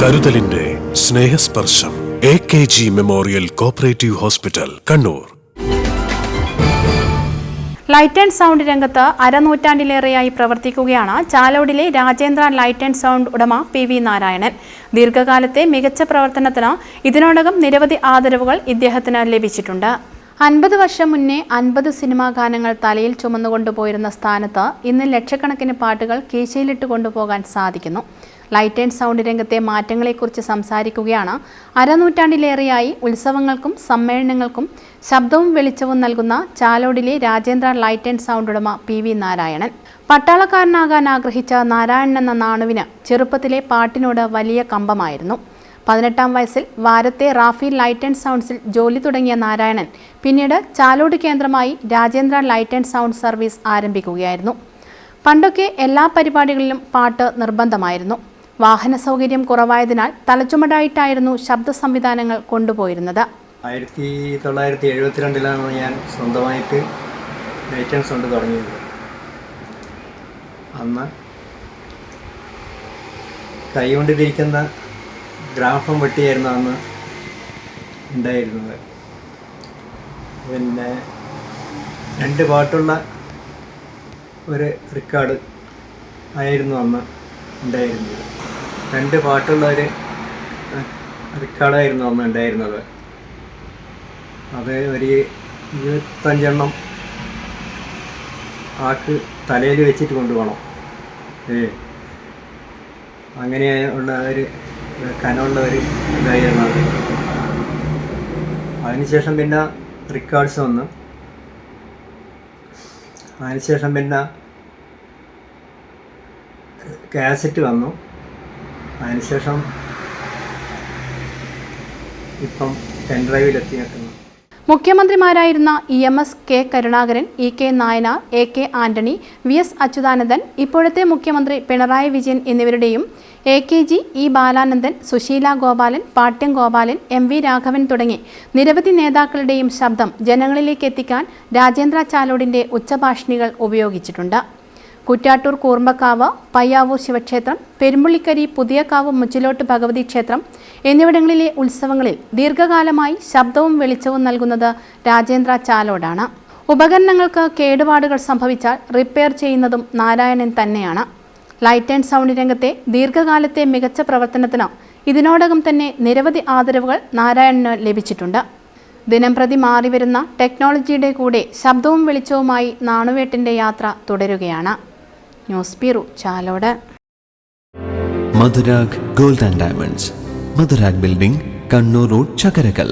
കരുതലിന്റെ Snehasparsham A K G memorial cooperative hospital Kannur. Light and sound രംഗത്ത് അരനൂറ്റാണ്ടിലേറെയായി പ്രവർത്തിക്കുകയാണ് ചാലോടിലെ രാജേന്ദ്ര ലൈറ്റ് ആൻഡ് സൗണ്ട് ഉടമ പി വി നാരായണൻ. ദീർഘകാലത്തെ മികച്ച പ്രവർത്തനത്തിന് ഇതിനോടകം നിരവധി ആദരവുകൾ ഇദ്ദേഹത്തിന് ലഭിച്ചിട്ടുണ്ട്. അൻപത് വർഷം മുന്നേ അൻപത് സിനിമാ ഗാനങ്ങൾ തലയിൽ ചുമന്നുകൊണ്ടുപോയിരുന്ന സ്ഥാനത്ത് ഇന്ന് ലക്ഷക്കണക്കിന് പാട്ടുകൾ കീശയിലിട്ട് കൊണ്ടുപോകാൻ സാധിക്കുന്നു. ലൈറ്റ് ആൻഡ് സൗണ്ട് രംഗത്തെ മാറ്റങ്ങളെക്കുറിച്ച് സംസാരിക്കുകയാണ്. അരനൂറ്റാണ്ടിലേറെയായി ഉത്സവങ്ങൾക്കും സമ്മേളനങ്ങൾക്കും ശബ്ദവും വെളിച്ചവും നൽകുന്ന ചാലോടിലെ രാജേന്ദ്ര ലൈറ്റ് ആൻഡ് സൗണ്ട് ഉടമ പി വി നാരായണൻ. പട്ടാളക്കാരനാകാൻ ആഗ്രഹിച്ച നാരായണൻ എന്ന നാണുവിന് ചെറുപ്പത്തിലെ പാട്ടിനോട് വലിയ കമ്പമായിരുന്നു. പതിനെട്ടാം വയസ്സിൽ വാരത്തെ റാഫി ലൈറ്റ് ആൻഡ് സൗണ്ട്സിൽ ജോലി തുടങ്ങിയ നാരായണൻ പിന്നീട് ചാലോട് കേന്ദ്രമായി Rajendra light and sound service ആരംഭിക്കുകയായിരുന്നു. പണ്ടൊക്കെ എല്ലാ പരിപാടികളിലും പാട്ട് നിർബന്ധമായിരുന്നു. വാഹന സൗകര്യം കുറവായതിനാൽ തലച്ചുമടായിട്ടായിരുന്നു ശബ്ദ സംവിധാനങ്ങൾ കൊണ്ടുപോയിരുന്നത്. ആയിരത്തി തൊള്ളായിരത്തി എഴുപത്തിരണ്ടിലാണ് ഞാൻ സ്വന്തമായിട്ട് ലൈറ്റ് ആൻഡ് സൗണ്ട് തുടങ്ങിയത്. അന്ന് കൈകൊണ്ട് തിരിക്കുന്ന ഗ്രാഫം വെട്ടിയായിരുന്നു അന്ന് ഉണ്ടായിരുന്നത്. പിന്നെ രണ്ട് പാട്ടുള്ള ഒരു റെക്കോർഡ് ആയിരുന്നു അന്ന് ഉണ്ടായിരുന്നത്. രണ്ട് പാട്ടുള്ള ഒരു റെക്കോർഡായിരുന്നു അന്ന് ഉണ്ടായിരുന്നത്. അത് ഒരു ഇരുപത്തഞ്ചെണ്ണം ആക്ക് തലയിൽ വെച്ചിട്ട് കൊണ്ടുപോകണം. ഏ അങ്ങനെ ഉള്ള ഒരു കനമുള്ള ഒരു ഇതായിരുന്നു അത് അതിനുശേഷം പിന്നെ റിക്കാർഡ്സ് വന്നു. അതിനുശേഷം പിന്നെ കാസറ്റ് വന്നു. അതിനുശേഷം ഇപ്പം പെൻഡ്രൈവിലെത്തി നിൽക്കുന്നു മുഖ്യമന്ത്രിമാരായിരുന്ന E M S K Karunakaran E K Nayanar A K Antony V S Achuthanandan ഇപ്പോഴത്തെ മുഖ്യമന്ത്രി Pinarayi Vijayan എന്നിവരുടെയും A K G E Balanandan Susheela Gopalan Pattiam Gopalan M V Raghavan തുടങ്ങി നിരവധി നേതാക്കളുടെയും ശബ്ദം ജനങ്ങളിലേക്ക് എത്തിക്കാൻ രാജേന്ദ്ര ചാലോടിന്റെ ഉച്ചഭാഷിണികൾ ഉപയോഗിച്ചിട്ടുണ്ട്. കുറ്റാട്ടൂർ കൂർമ്പക്കാവ് പയ്യാവൂർ ശിവക്ഷേത്രം പെരുമ്പുള്ളിക്കരി പുതിയക്കാവ് മുച്ചിലോട്ട് ഭഗവതി ക്ഷേത്രം എന്നിവിടങ്ങളിലെ ഉത്സവങ്ങളിൽ ദീർഘകാലമായി ശബ്ദവും വെളിച്ചവും നൽകുന്നത് രാജേന്ദ്ര ചാലോടാണ്. ഉപകരണങ്ങൾക്ക് കേടുപാടുകൾ സംഭവിച്ചാൽ റിപ്പയർ ചെയ്യുന്നതും നാരായണൻ തന്നെയാണ്. ലൈറ്റ് ആൻഡ് സൗണ്ട് രംഗത്തെ ദീർഘകാലത്തെ മികച്ച പ്രവർത്തനത്തിന് ഇതിനോടകം തന്നെ നിരവധി ആദരവുകൾ നാരായണന് ലഭിച്ചിട്ടുണ്ട്. ദിനംപ്രതി മാറിവരുന്ന ടെക്നോളജിയുടെ കൂടെ ശബ്ദവും വെളിച്ചവുമായി നാണുവേട്ടിന്റെ യാത്ര തുടരുകയാണ്. News bureau Chalode. Madhurag gold and diamonds. Madhurag building Kannur road Chakkarakkal.